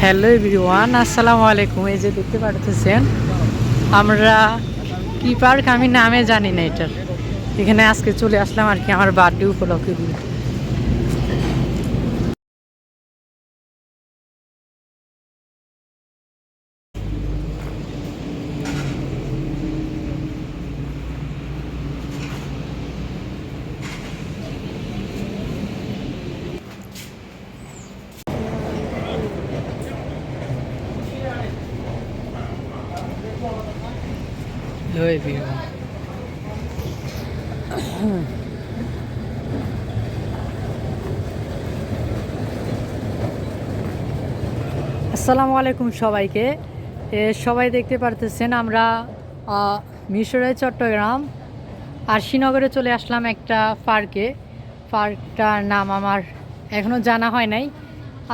Hello everyone আসসালামু আলাইকুম। এই যে দেখতে পারতেছেন, আমরা কি পার্ক আমি নামে জানি না এটার। এখানে আজকে চলে আসলাম আর কি আমার বার্থডে উপলক্ষে। হ্যালো এভরিওয়ান আসসালামু আলাইকুম সবাইকে। সবাই দেখতে পারতেছেন আমরা মিশরের চট্টগ্রাম আর শ্রীনগরে চলে আসলাম একটা পার্কে। পার্কটার নাম আমার এখনও জানা হয় নাই।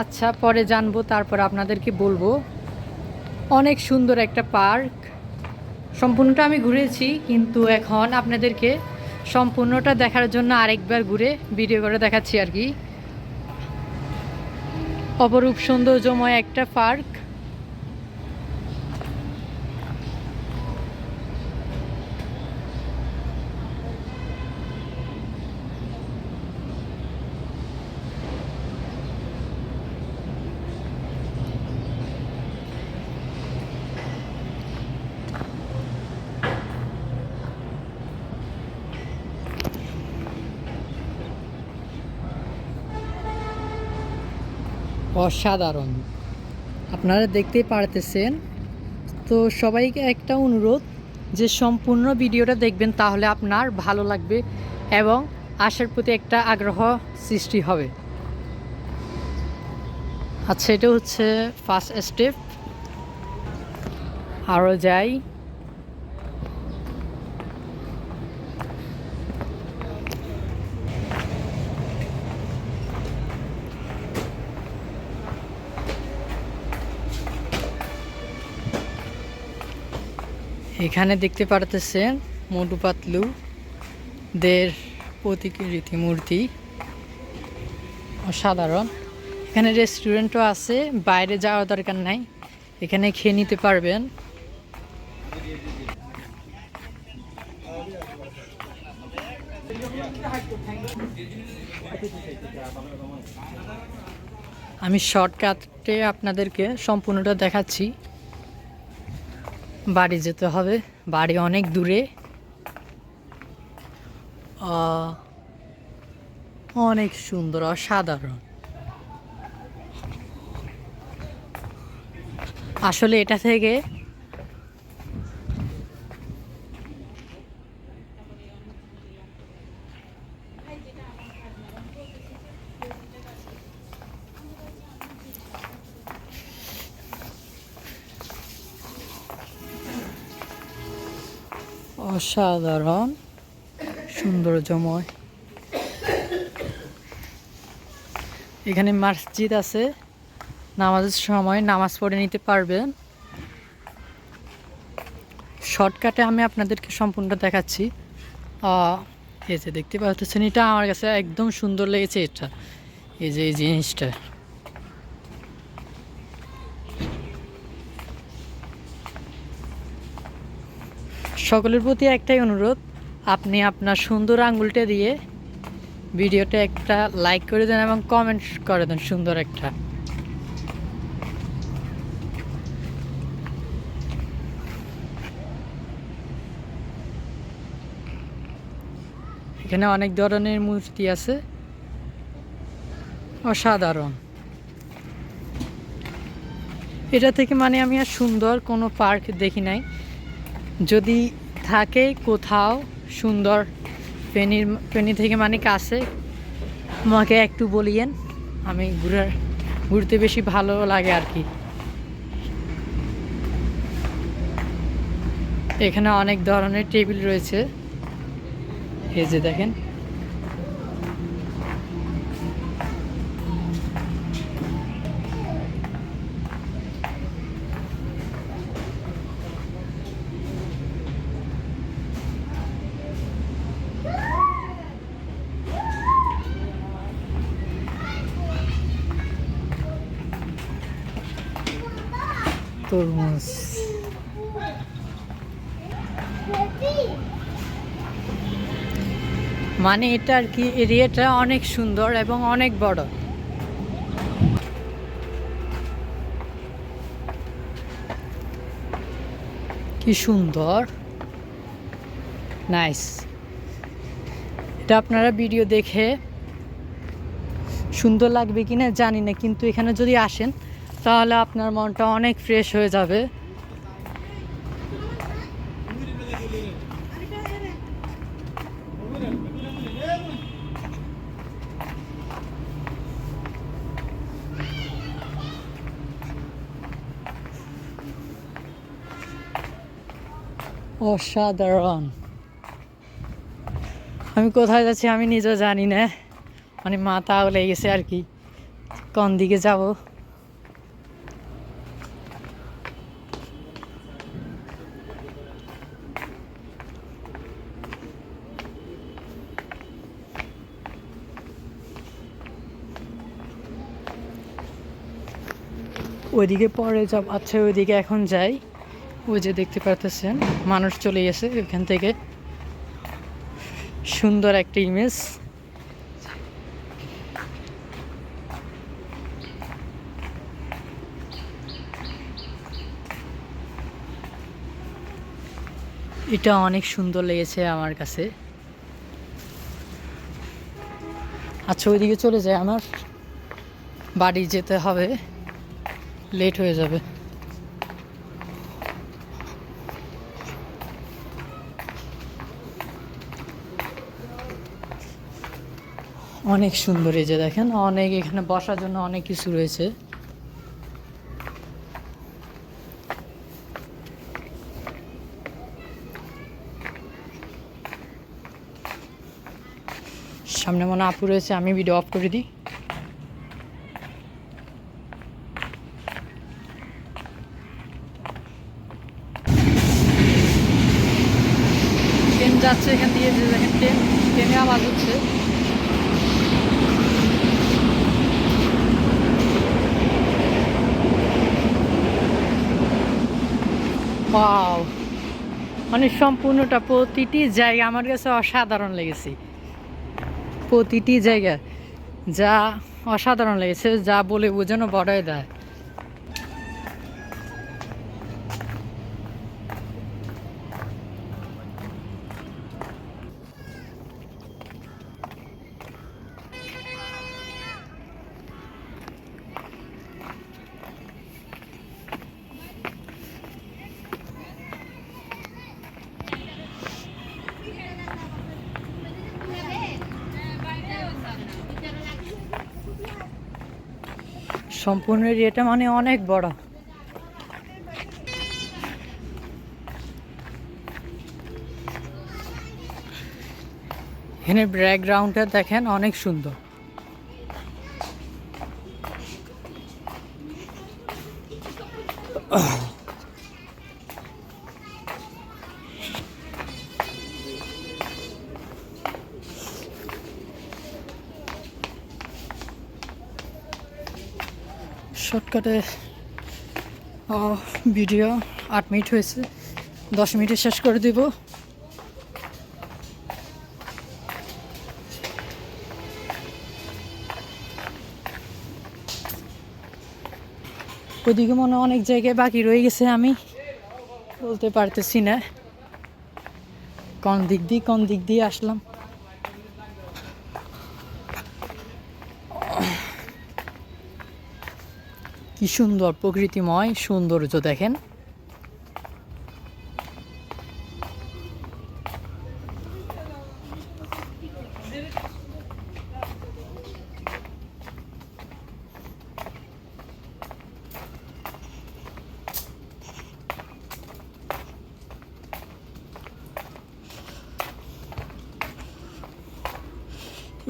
আচ্ছা পরে জানব, তারপর আপনাদেরকে বলব। অনেক সুন্দর একটা পার্ক। সম্পূর্ণটা আমি ঘুরেছি, কিন্তু এখন আপনাদেরকে সম্পূর্ণটা দেখার জন্য আরেকবার ঘুরে ভিডিও করে দেখাচ্ছি আর কি। অপরূপ সৌন্দর্যময় একটা পার্ক। অসাধারণ। আপনারা দেখতেই পারতেছেন। তো সবাইকে একটা অনুরোধ যে সম্পূর্ণ ভিডিওটা দেখবেন তাহলে আপনার ভালো লাগবে এবং আসার প্রতি একটা আগ্রহ সৃষ্টি হবে। আচ্ছা এটা হচ্ছে ফার্স্ট স্টেপ আরও যাই। এখানে দেখতে পারতেছেন মোটু পাতলু, দের প্রতিকৃতি মূর্তি অসাধারণ। এখানে রেস্টুরেন্টও আছে, বাইরে যাওয়ার দরকার নাই, এখানে খেয়ে নিতে পারবেন। আমি শর্টকাটে আপনাদেরকে সম্পূর্ণটা দেখাচ্ছি। বাড়ি যেতে হবে। বাড়ি অনেক দূরে। অনেক সুন্দর অসাধারণ। আসলে এটা থেকে অসাধারণ সৌন্দর্যময়। এখানে মসজিদ আছে, নামাজের সময় নামাজ পড়ে নিতে পারবেন। শর্টকাটে আমি আপনাদেরকে সম্পূর্ণ দেখাচ্ছি। এই যে দেখতে পাচ্ছেন, এটা আমার কাছে একদম সুন্দর লেগেছে এটা। এই যে, এই জিনিসটা। সকলের প্রতি একটাই অনুরোধ, আপনি আপনার সুন্দর আঙ্গুলটা দিয়ে ভিডিওটা একটা লাইক করে দেন এবং কমেন্ট করে দেন সুন্দর একটা। এখানে অনেক ধরনের মূর্তি আছে। অসাধারণ। এটা থেকে মানে আমি আর সুন্দর কোনো পার্ক দেখি নাই। যদি থাকে কোথাও, সুন্দর ফেনির, ফেনি থেকে মানে কাছে। আমাকে একটু বলিয়েন, আমি ঘুরার, ঘুরতে বেশি ভালো লাগে আর কি। এখানে অনেক ধরনের টেবিল রয়েছে। এই যে দেখেন তরমুজ। মানে এটা আর কি এরিয়াটা অনেক সুন্দর এবং অনেক বড়। কি সুন্দর। নাইস এটা আপনারা ভিডিও দেখে সুন্দর লাগবে কিনা জানি না, কিন্তু এখানে যদি আসেন তাহলে আপনার মনটা অনেক ফ্রেশ হয়ে যাবে। অসাধারণ। আমি কোথায় যাচ্ছি আমি নিজেও জানি না। মানে মাথা লেগে গেছে আর কি। কোন দিকে যাব? ওইদিকে পরে যাব। আচ্ছা ওইদিকে এখন যাই। ওই যে দেখতে পাচ্ছেন মানুষ চলে গেছে এখান থেকে। সুন্দর একটা ইমেজ। এটা অনেক সুন্দর লেগেছে আমার কাছে। আচ্ছা ওইদিকে চলে যায় আমার বাড়ি যেতে হবে। লেট হয়ে যাবে। অনেক সুন্দর এই যে দেখেন, অনেক এখানে বসার জন্য অনেক কিছু রয়েছে। সামনে মনে আপু রয়েছে, আমি ভিডিও অফ করে দিই ট্রেন যাচ্ছে এখান দিয়ে, যে দেখেন ট্রেন, ট্রেনে আওয়াজ হচ্ছে। মানে সম্পূর্ণটা প্রতিটি জায়গা আমার কাছে অসাধারণ লেগেছে। প্রতিটি জায়গা যা অসাধারণ লেগেছে, যা বলে বোঝানো বড়ই দেয়। সম্পূর্ণ এরিয়াটা মানে অনেক বড়। এখানে ব্যাকগ্রাউন্ডটা দেখেন অনেক সুন্দর। শর্টকাটে ভিডিও আট মিনিট হয়েছে। দশ মিনিটে শেষ করে দিব। ওদিকে মনে অনেক জায়গায় বাকি রয়ে গেছে আমি। বলতে পারতেছি না। কোন দিক দিয়ে, কোন দিক দিয়ে আসলাম। কি সুন্দর প্রকৃতিময় সৌন্দর্য দেখেন।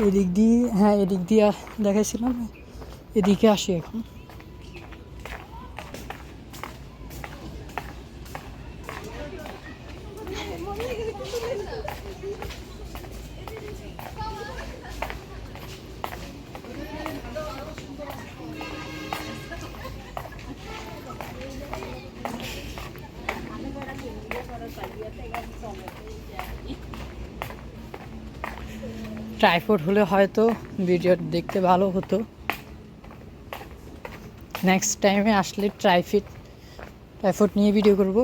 এদিক দিয়ে হ্যাঁ এদিক দিয়ে দেখাইছিলাম। এদিকে আসি এখন। ট্রাইফোড হলে হয়তো ভিডিও দেখতে ভালো হতো। নেক্সট টাইমে আসলে ট্রাইফিট ট্রাইফোড নিয়ে ভিডিও করব।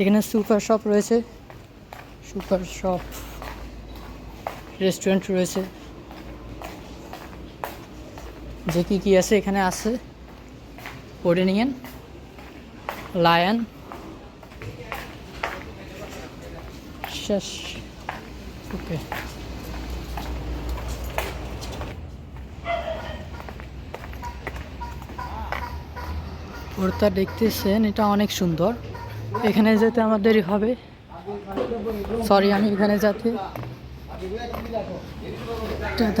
এখানে সুপার শপ রয়েছে। সুপার শপ রেস্টুরেন্ট রয়েছে। যে কী কী আছে এখানে আছে। করে নিয়েন লায়ন শেষ ওকে ওরটা দেখতেছেন, এটা অনেক সুন্দর। এখানে যেতে আমার দেরি হবে। সরি আমি এখানে যাতে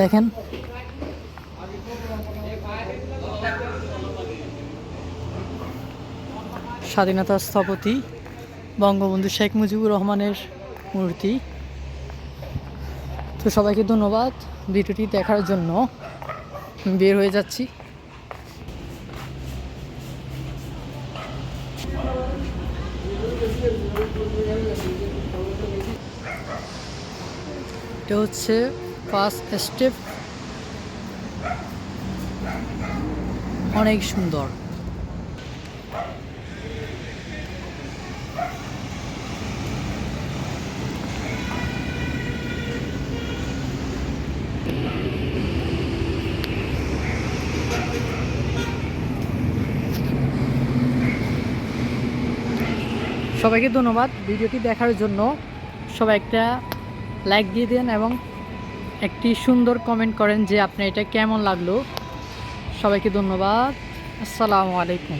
দেখেন। স্বাধীনতা স্থপতি বঙ্গবন্ধু শেখ মুজিবুর রহমানের মূর্তি। তো সবাইকে ধন্যবাদ ভিডিওটি দেখার জন্য। বের হয়ে যাচ্ছি। এটা হচ্ছে ফার্স্ট স্টেপ অনেক সুন্দর। সবাইকে ধন্যবাদ ভিডিওটি দেখার জন্য। সবাই একটা লাইক দিয়ে দেন এবং একটি সুন্দর কমেন্ট করেন যে আপনার এটা কেমন লাগল। সবাইকে ধন্যবাদ। আসসালামু আলাইকুম।